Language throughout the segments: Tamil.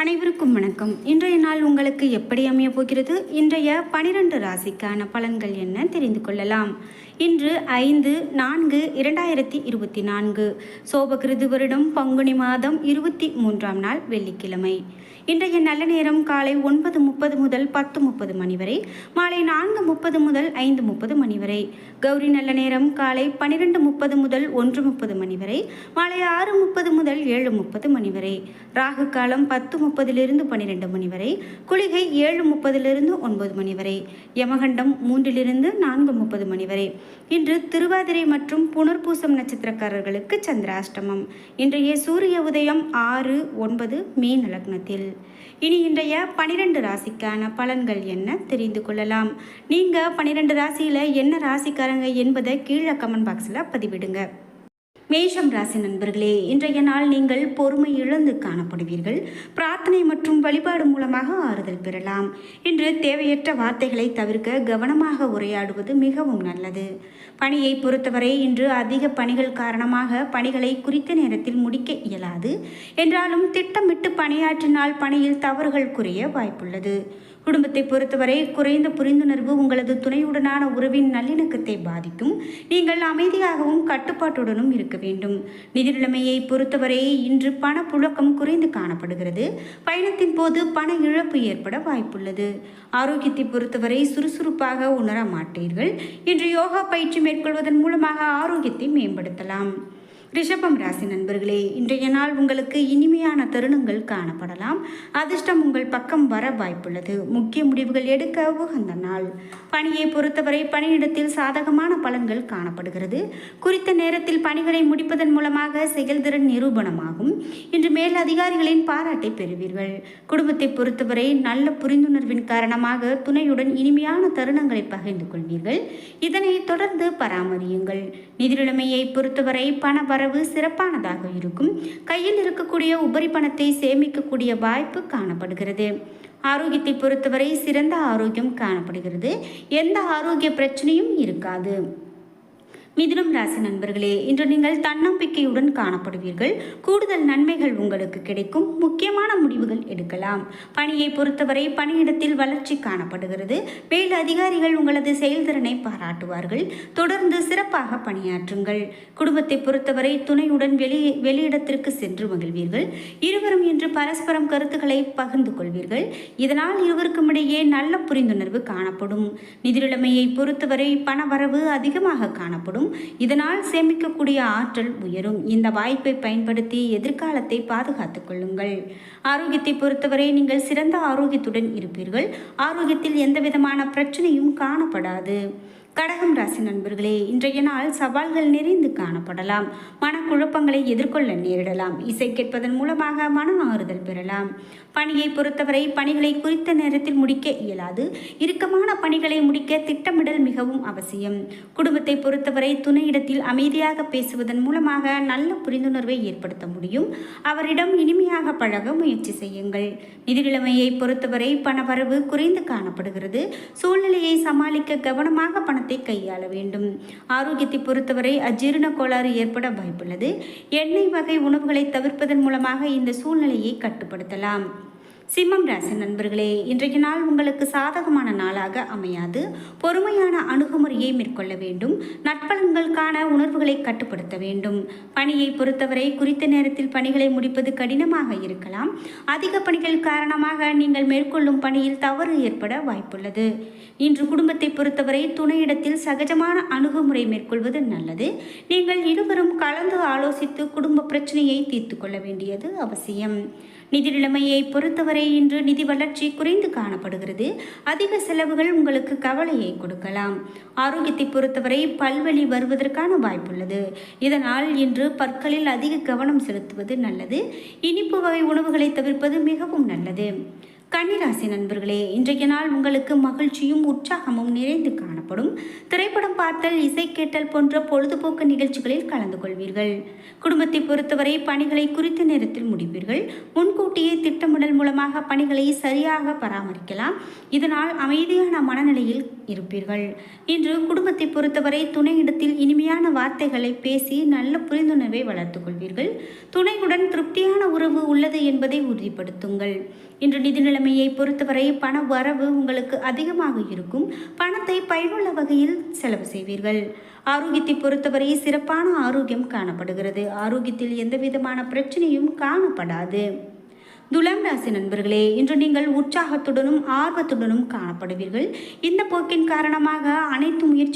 அனைவருக்கும் வணக்கம். இன்றைய நாள் உங்களுக்கு எப்படி அமைய போகிறது? இன்றைய பனிரெண்டு ராசிக்கான பலன்கள் என்ன தெரிந்து கொள்ளலாம். இன்று ஐந்து நான்கு இரண்டாயிரத்தி இருபத்தி நான்கு. சோபகிருது வருடம் பங்குனி மாதம் இருபத்தி மூன்றாம் நாள் வெள்ளிக்கிழமை. இன்றைய நல்ல நேரம் காலை ஒன்பது முப்பது முதல் பத்து முப்பது மணி வரை மாலை நான்கு முப்பது முதல் ஐந்து முப்பது மணி வரை. கௌரி நல்ல நேரம் காலை பன்னிரெண்டு முப்பது முதல் ஒன்று முப்பது மணி வரை மாலை ஆறு முப்பது முதல் ஏழு முப்பது மணி வரை. ராகு காலம் பத்து முப்பதிலிருந்து பன்னிரெண்டு மணி வரை குளிகை ஏழு முப்பதிலிருந்து ஒன்பது மணி வரை யமகண்டம் மூன்றிலிருந்து நான்கு முப்பது மணி வரை. இன்று திருவாதிரை மற்றும் புனர்பூசம் நட்சத்திரக்காரர்களுக்கு சந்திராஷ்டமம். இன்றைய சூரிய உதயம் ஆறு ஒன்பது மீன் லக்னத்தில் இனி இன்றைய பனிரெண்டு ராசிக்கான பலன்கள் என்ன தெரிந்து கொள்ளலாம். நீங்கள் பன்னிரெண்டு ராசியில் என்ன ராசிக்காரங்க என்பதை கீழே கமெண்ட் பாக்ஸில் பதிவிடுங்க. மேஷம் ராசி நண்பர்களே இன்றைய நாள் நீங்கள் பொறுமை இழந்து காணப்படுவீர்கள். பிரார்த்தனை மற்றும் வழிபாடு மூலமாக ஆறுதல் பெறலாம். இன்று தேவையற்ற வார்த்தைகளை தவிர்க்க கவனமாக உரையாடுவது மிகவும் நல்லது. பணியை பொறுத்தவரை இன்று அதிக பணிகள் காரணமாக பணிகளை குறித்த நேரத்தில் முடிக்க இயலாது. என்றாலும் திட்டமிட்டு பணியாற்றினால் பணியில் தவறுகள் குறைய வாய்ப்புள்ளது. குடும்பத்தை பொறுத்தவரை குறைந்த புரிந்துணர்வு உங்களது துணையுடனான உறவின் நல்லிணக்கத்தை பாதிக்கும். நீங்கள் அமைதியாகவும் கட்டுப்பாட்டுடனும் இருக்க வேண்டும். நிதி நிலைமையை பொறுத்தவரை இன்று பணப்புழக்கம் குறைந்து காணப்படுகிறது. பயணத்தின் போது பண இழப்பு ஏற்பட வாய்ப்புள்ளது. ஆரோக்கியத்தை பொறுத்தவரை சுறுசுறுப்பாக உணர மாட்டீர்கள். இன்று யோகா பயிற்சி மேற்கொள்வதன் மூலமாக ஆரோக்கியத்தை மேம்படுத்தலாம். ரிஷபம் ராசி நண்பர்களே இன்றைய நாள் உங்களுக்கு இனிமையான தருணங்கள் காணப்படலாம். அதிர்ஷ்டம் உங்கள் பக்கம் வர வாய்ப்புள்ளது. முக்கிய முடிவுகள் எடுக்க உகந்த நாள். பணியை பொறுத்தவரை பணியிடத்தில் சாதகமான பலன்கள் காணப்படுகிறது. குறித்த நேரத்தில் பணிகளை முடிப்பதன் மூலமாக செயல்திறன் நிரூபணமாகும். இன்று மேல் அதிகாரிகளின் பாராட்டை பெறுவீர்கள். குடும்பத்தை பொறுத்தவரை நல்ல புரிந்துணர்வின் காரணமாக துணையுடன் இனிமையான தருணங்களை பகிர்ந்து கொள்வீர்கள். இதனை தொடர்ந்து பராமரியுங்கள். நிதிநிலைமையை பொறுத்தவரை பண வரவு சிறப்பானதாக இருக்கும். கையில் இருக்கக்கூடிய உபரி பணத்தை சேமிக்கக்கூடிய வாய்ப்பு காணப்படுகிறது. ஆரோக்கியத்தை பொறுத்தவரை சிறந்த ஆரோக்கியம் காணப்படுகிறது. எந்த ஆரோக்கிய பிரச்சனையும் இருக்காது. மிதுனம் ராசி நண்பர்களே இன்று நீங்கள் தன்னம்பிக்கையுடன் காணப்படுவீர்கள். கூடுதல் நன்மைகள் உங்களுக்கு கிடைக்கும். முக்கியமான முடிவுகள் எடுக்கலாம். பணியை பொறுத்தவரை பணியிடத்தில் வளர்ச்சி காணப்படுகிறது. மேல் அதிகாரிகள் உங்களது செயல்திறனை பாராட்டுவார்கள். தொடர்ந்து சிறப்பாக பணியாற்றுங்கள். குடும்பத்தை பொறுத்தவரை துணையுடன் வெளி வெளியிடத்திற்கு சென்று மகிழ்வீர்கள். இருவரும் இன்று பரஸ்பரம் கருத்துக்களை பகிர்ந்து கொள்வீர்கள். இதனால் இருவருக்கும் இடையே நல்ல புரிந்துணர்வு காணப்படும். நிதிநிலைமையை பொறுத்தவரை பொறுத்தவரை பணவரவு அதிகமாக காணப்படும். இதனால் சேமிக்கக்கூடிய ஆற்றல் உயரும். இந்த வாய்ப்பை பயன்படுத்தி எதிர்காலத்தை பாதுகாத்துக் கொள்ளுங்கள். ஆரோக்கியத்தை பொறுத்தவரை நீங்கள் சிறந்த ஆரோக்கியத்துடன் இருப்பீர்கள். ஆரோக்கியத்தில் எந்தவிதமான பிரச்சனையும் காணப்படாது. கடகம் ராசி நண்பர்களே இன்றைய நாள் சவால்கள் நிறைந்து காணப்படலாம். மனக்குழப்பங்களை எதிர்கொள்ள நேரிடலாம். இசை கேட்பதன் மூலமாக மன ஆறுதல் பெறலாம். பணியை பொறுத்தவரை பணிகளை குறித்த நேரத்தில் முடிக்க இயலாது. இறுக்கமான பணிகளை முடிக்க திட்டமிடல் மிகவும் அவசியம். குடும்பத்தை பொறுத்தவரை துணையிடத்தில் அமைதியாக பேசுவதன் மூலமாக நல்ல புரிந்துணர்வை ஏற்படுத்த முடியும். அவரிடம் இனிமையாக பழக முயற்சி செய்யுங்கள். நிதி நிலைமையை பொறுத்தவரை பணவரவு குறைந்து காணப்படுகிறது. சூழ்நிலையை சமாளிக்க கவனமாக பணத்தை கையாள வேண்டும். ஆரோக்கியத்தை பொறுத்தவரை அஜீரண கோளாறு ஏற்பட வாய்ப்புள்ளது. எண்ணெய் வகை உணவுகளை தவிர்ப்பதன் மூலமாக இந்த சூழ்நிலையை கட்டுப்படுத்தலாம். சிம்மம் ராசி நண்பர்களே இன்றைய நாள் உங்களுக்கு சாதகமான நாளாக அமையாது. பொறுமையான அணுகுமுறையை மேற்கொள்ள வேண்டும். நட்பலன்களுக்கான உணர்வுகளை கட்டுப்படுத்த வேண்டும். பணியை பொறுத்தவரை குறித்த நேரத்தில் பணிகளை முடிப்பது கடினமாக இருக்கலாம். அதிக பணிகள் காரணமாக நீங்கள் மேற்கொள்ளும் பணியில் தவறு ஏற்பட வாய்ப்புள்ளது. இன்று குடும்பத்தை பொறுத்தவரை துணையிடத்தில் சகஜமான அணுகுமுறை மேற்கொள்வது நல்லது. நீங்கள் இருவரும் கலந்து ஆலோசித்து குடும்ப பிரச்சனையை தீர்த்து கொள்ள வேண்டியது அவசியம். நிதி நிலைமையை பொறுத்தவரை இன்று நிதி வளர்ச்சி குறைந்து காணப்படுகிறது. அதிக செலவுகள் உங்களுக்கு கவலையை கொடுக்கலாம். ஆரோக்கியத்தை பொறுத்தவரை பல்வழி வருவதற்கான வாய்ப்புள்ளது. இதனால் இன்று பற்களில் அதிக கவனம் செலுத்துவது நல்லது. இனிப்பு வகை உணவுகளை தவிர்ப்பது மிகவும் நல்லது. கன்னிராசி நண்பர்களே இன்றைய நாள் உங்களுக்கு மகிழ்ச்சியும் உற்சாகமும் நிறைந்து காணப்படும். திரைப்படம் பார்த்தல் இசை கேட்டல் போன்ற பொழுதுபோக்கு நிகழ்ச்சிகளில் கலந்து கொள்வீர்கள். குடும்பத்தை பொறுத்தவரை பணிகளை குறித்த நேரத்தில் முடிப்பீர்கள். முன்கூட்டியே திட்டமிடல் மூலமாக பணிகளை சரியாக பராமரிக்கலாம். இதனால் அமைதியான மனநிலையில் இருப்பீர்கள். இன்று குடும்பத்தை பொறுத்தவரை துணையிடத்தில் இனிமையான வார்த்தைகளை பேசி நல்ல புரிந்துணர்வை வளர்த்துக் கொள்வீர்கள். துணையுடன் திருப்தியான உறவு உள்ளது என்பதை உறுதிப்படுத்துங்கள். இன்று நிதி நிலைமையை பொறுத்தவரை பண வரவு உங்களுக்கு அதிகமாக இருக்கும். பணத்தை பயனுள்ள வகையில் செலவு செய்வீர்கள். ஆரோக்கியத்தை பொறுத்தவரை சிறப்பான ஆரோக்கியம் காணப்படுகிறது. ஆரோக்கியத்தில் எந்த விதமான பிரச்சனையும் காணப்படாது. துலாம் ராசி நண்பர்களே இன்று நீங்கள் உற்சாகத்துடனும் ஆர்வத்துடனும் காணப்படுவீர்கள். இந்த போக்கின் காரணமாக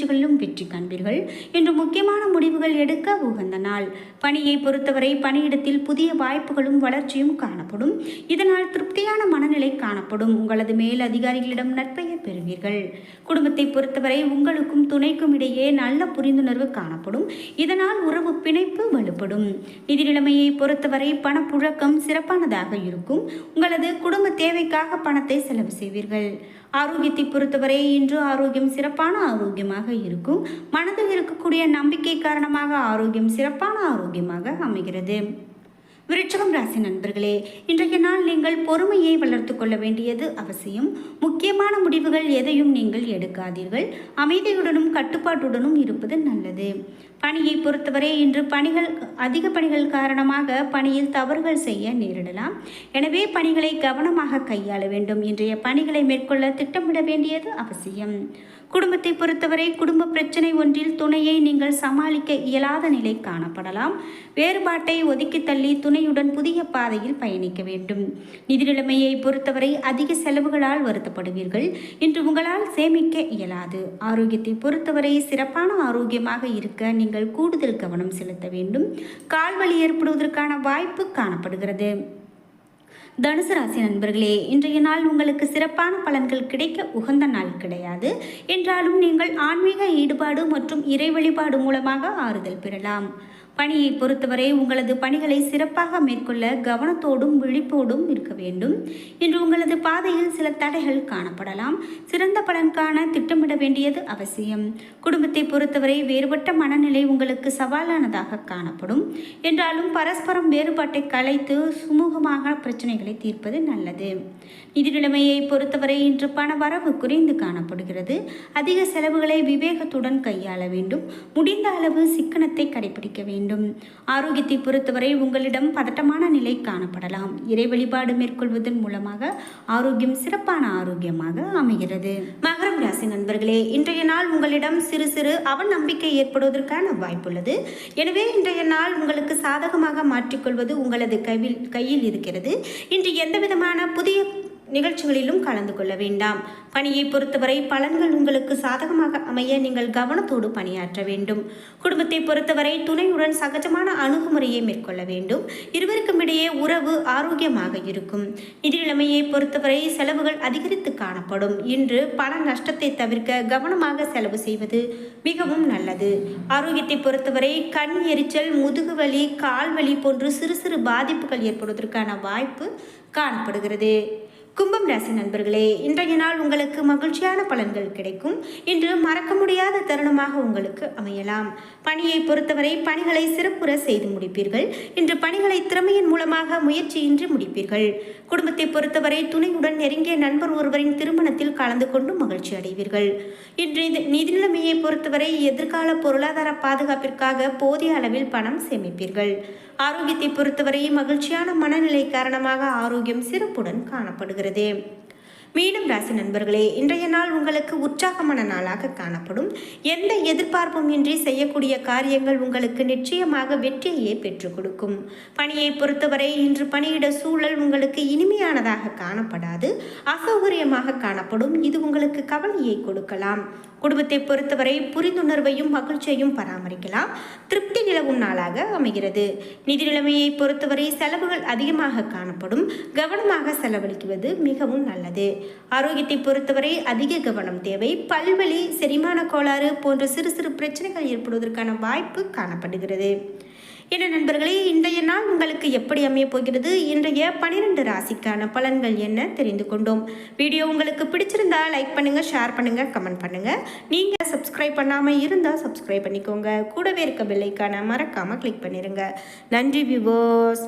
முயற்சிகளிலும் வெற்றி காண்பீர்கள் இன்று முக்கியமான முடிவுகள் எடுக்க உகந்த நாள். பணியை பொறுத்தவரை பணியிடத்தில் புதிய வாய்ப்புகளும் வளர்ச்சியும் காணப்படும். இதனால் திருப்தியான மனநிலை காணப்படும். உங்களது மேல் அதிகாரிகளிடம் நற்பெயர் பெறுவீர்கள். குடும்பத்தை பொறுத்தவரை உங்களுக்கும் துணைக்கும் இடையே நல்ல புரிந்துணர்வு காணப்படும். இதனால் உறவு பிணைப்பு வலுப்படும். நிதி நிலைமையை பொறுத்தவரை பணப்புழக்கம் சிறப்பானதாக இருக்கும். உங்களது குடும்ப தேவைக்காக பணத்தை செலவு செய்வீர்கள். ஆரோக்கியத்தை பொறுத்தவரை இன்று ஆரோக்கியம் சிறப்பான ஆரோக்கியமாக இருக்கும். மனதில் இருக்கக்கூடிய நம்பிக்கை காரணமாக ஆரோக்கியம் சிறப்பான ஆரோக்கியமாக அமைகிறது. விருட்சகம் ராசி நண்பர்களே இன்றைய நாள் நீங்கள் பொறுமையை வளர்த்து கொள்ள வேண்டியது அவசியம். முக்கியமான முடிவுகள் எதையும் நீங்கள் எடுக்காதீர்கள். அமைதியுடனும் கட்டுப்பாட்டுடனும் இருப்பது நல்லது. பணியை பொறுத்தவரை இன்று பணிகள் அதிக பணிகள் காரணமாக பணியில் தவறுகள் செய்ய நேரிடலாம். எனவே பணிகளை கவனமாக கையாள வேண்டும். இன்றைய பணிகளை மேற்கொள்ள திட்டமிட வேண்டியது அவசியம். குடும்பத்தை பொறுத்தவரை குடும்ப பிரச்சனை ஒன்றில் துணையை நீங்கள் சமாளிக்க இயலாத நிலை காணப்படலாம். வேறுபாட்டை ஒதுக்கி தள்ளி துணையுடன் புதிய பாதையில் பயணிக்க வேண்டும். நிதி நிலைமையை பொறுத்தவரை அதிக செலவுகளால் வருத்தப்படுவீர்கள். இன்று உங்களால் சேமிக்க இயலாது. ஆரோக்கியத்தை பொறுத்தவரை சிறப்பான ஆரோக்கியமாக இருக்க நீங்கள் கூடுதல் கவனம் செலுத்த வேண்டும். கால்வலி ஏற்படுவதற்கான வாய்ப்பு காணப்படுகிறது. தனுசு ராசி நண்பர்களே இன்றைய நாள் உங்களுக்கு சிறப்பான பலன்கள் கிடைக்க உகந்த நாள் கிடையாது. என்றாலும் நீங்கள் ஆன்மீக ஈடுபாடு மற்றும் இறை வழிபாடு மூலமாக ஆறுதல் பெறலாம். பணியை பொறுத்தவரை உங்களது பணிகளை சிறப்பாக மேற்கொள்ள கவனத்தோடும் விழிப்போடும் இருக்க வேண்டும். இன்று உங்களது பாதையில் சில தடைகள் காணப்படலாம். சிறந்த பலன் காண திட்டமிட வேண்டியது அவசியம். குடும்பத்தை பொறுத்தவரை வேறுபட்ட மனநிலை உங்களுக்கு சவாலானதாக காணப்படும். என்றாலும் பரஸ்பரம் வேறுபாட்டை கலைத்து சுமூகமாக பிரச்சனைகளை தீர்ப்பது நல்லது. நிதி நிலைமையை பொறுத்தவரை இன்று பண வரவு குறைந்து காணப்படுகிறது. அதிக செலவுகளை விவேகத்துடன் கையாள வேண்டும். முடிந்த அளவு சிக்கனத்தை கடைபிடிக்க வேண்டும். ஆரோக்கியத்தை பொறுத்தவரை உங்களிடம் பதட்டமான நிலை காணப்படலாம். இறை வழிபாடு மேற்கொள்வதன் மூலமாக ஆரோக்கியம் சிறப்பான ஆரோக்கியமாக அமைகிறது. மகரம் ராசி நண்பர்களே இன்றைய நாள் உங்களிடம் சிறு சிறு அவன் நம்பிக்கை ஏற்படுவதற்கான வாய்ப்புள்ளது. எனவே இன்றைய நாள் உங்களுக்கு சாதகமாக மாற்றிக்கொள்வது உங்களது கையில் கையில் இருக்கிறது. இன்று எந்த விதமான புதிய நிகழ்ச்சிகளிலும் கலந்து கொள்ள வேண்டாம். பணியை பொறுத்தவரை பலன்கள் உங்களுக்கு சாதகமாக அமைய நீங்கள் கவனத்தோடு பணியாற்ற வேண்டும். குடும்பத்தை பொறுத்தவரை துணையுடன் சகஜமான அணுகுமுறையை மேற்கொள்ள வேண்டும். இருவருக்கும் இடையே உறவு ஆரோக்கியமாக இருக்கும். நிதி நிலைமையை பொறுத்தவரை செலவுகள் அதிகரித்து காணப்படும். இன்று பண நஷ்டத்தை தவிர்க்க கவனமாக செலவு செய்வது மிகவும் நல்லது. ஆரோக்கியத்தை பொறுத்தவரை கண் எரிச்சல் முதுகுவலி கால்வலி போன்று சிறு சிறு பாதிப்புகள் ஏற்படுவதற்கான வாய்ப்பு காணப்படுகிறது. கும்பம் ராசி நண்பர்களே இன்றைய நாள் உங்களுக்கு மகிழ்ச்சியான பலன்கள் கிடைக்கும். இன்று மறக்க முடியாத தருணமாக உங்களுக்கு அமையலாம். பணியை பொறுத்தவரை பணிகளை சிறப்புற செய்து முடிப்பீர்கள். இன்று பணிகளை திறமையின் மூலமாக முயற்சியின்றி முடிப்பீர்கள். குடும்பத்தை பொறுத்தவரை துணையுடன் நெருங்கிய நண்பர் ஒருவரின் திருமணத்தில் கலந்து கொண்டு மகிழ்ச்சி அடைவீர்கள். இன்று இது நிதி நிலைமையை பொறுத்தவரை எதிர்கால பொருளாதார பாதுகாப்பிற்காக போதிய அளவில் பணம் சேமிப்பீர்கள். ஆரோக்கியத்தை பொறுத்தவரை மகிழ்ச்சியான மனநிலை காரணமாக ஆரோக்கியம் சிறப்புடன் காணப்படுகிறது. மீண்டும் ராசி நண்பர்களே இன்றைய நாள் உங்களுக்கு உற்சாகமான நாளாக காணப்படும். எந்த எதிர்பார்ப்பும் இன்றி செய்யக்கூடிய காரியங்கள் உங்களுக்கு நிச்சயமாக வெற்றியையே பெற்றுக் கொடுக்கும். பணியை பொறுத்தவரை இன்று பணியிட சூழல் உங்களுக்கு இனிமையானதாக காணப்படாது. அசௌகரியமாக காணப்படும். இது உங்களுக்கு கவலையை கொடுக்கலாம். குடும்பத்தை பொறுத்தவரை புரிந்துணர்வையும் மகிழ்ச்சியையும் பராமரிக்கலாம். திருப்தி நிலவும் நாளாக அமைகிறது. நிதி நிலைமையை பொறுத்தவரை செலவுகள் அதிகமாக காணப்படும். கவனமாக செலவழிக்குவது மிகவும் நல்லது. ஆரோக்கியத்தை பொறுத்தவரை அதிக கவனம் தேவை. பல்வழி செரிமான கோளாறு போன்ற சிறு சிறு பிரச்சனைகள் ஏற்படுவதற்கான வாய்ப்பு காணப்படுகிறது. என்ன நண்பர்களே இன்றைய நாள் உங்களுக்கு எப்படி அமையப் போகிறது? இன்றைய பனிரெண்டு ராசிக்கான பலன்கள் என்ன தெரிந்து கொண்டோம். வீடியோ உங்களுக்கு பிடிச்சிருந்தா லைக் பண்ணுங்க ஷேர் பண்ணுங்க கமெண்ட் பண்ணுங்க. நீங்க சப்ஸ்கிரைப் பண்ணாம இருந்தா சப்ஸ்கிரைப் பண்ணிக்கோங்க. கூடவே இருக்க பெல்லைக்கான மறக்காம கிளிக் பண்ணிருங்க. நன்றி விவோஸ்